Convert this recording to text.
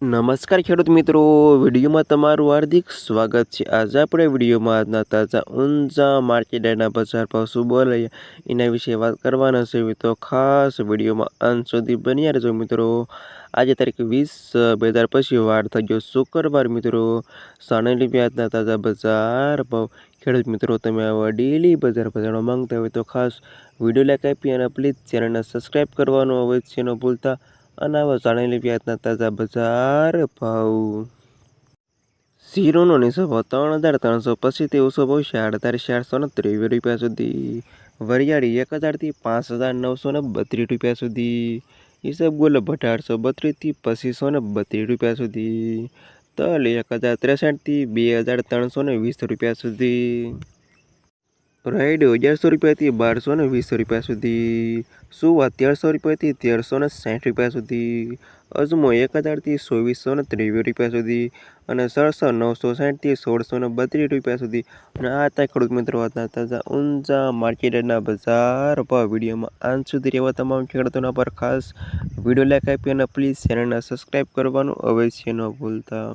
નમસ્કાર ખેડૂત મિત્રો, વિડીયોમાં તમારું હાર્દિક સ્વાગત છે. આજે આપણે વિડીયોમાં આજના તાજા ઊંઝા માર્કેટના બજાર ભાવ શું બોલાય એના વિશે વાત કરવાના છે. તો ખાસ વિડીયોમાં અંત સુધી બન્યા રહેજો મિત્રો. આજે તારીખ વીસ, બે હજાર પછી વાર થઈ ગયો શુક્રવાર મિત્રો. સાણેલી વ્યાજના તાજા બજાર ભાવ. ખેડૂત મિત્રો, તમે આવા ડેલી બજાર બજારો માંગતા હોય તો ખાસ વીડિયો લાઈક આપી અને પ્લીઝ ચેનલને સબસ્ક્રાઈબ કરવાનું અવશ્ય ન ભૂલતા. અને આવા જાણેલી વ્યાજના તાજા બજાર ભાવ. ઝીરોનો નિસભો ત્રણ હજાર ત્રણસો પછીથી ઓછો ભાવ સાડતાલીસ ચારસો ને ત્રેવીસ રૂપિયા સુધી. વરિયાળી એક હજારથી પાંચ હજાર નવસો ને બત્રીસ રૂપિયા સુધી. ઈસબગુલ અઢારસો બત્રીસથી પચીસો ને બત્રીસ રૂપિયા સુધી. તલ એક હજાર ત્રેસઠથી બે હજાર ત્રણસો ને વીસ રૂપિયા સુધી. રાઈડ અગિયારસો રૂપિયાથી બારસો ને વીસ રૂપિયા સુધી સુવા તેરસો રૂપિયાથી તેરસો ને સાઠ રૂપિયા સુધી, અજમો એક હજારથી ચોવીસો ને ત્રેવીસ રૂપિયા સુધી અને સરસો નવસો સાઠથી સોળસો ને બત્રીસ રૂપિયા સુધી. અને આ હતા ખેડૂત મિત્રો હતા તાજા ઊંચા માર્કેટના બજાર ભાવ વિડીયોમાં. અંત સુધી રહેવા તમામ ખેડૂતોના પર ખાસ વીડિયો લાઈક આપી અને પ્લીઝ ચેનલને સબસ્ક્રાઈબ કરવાનું અવશ્ય ન ભૂલતા.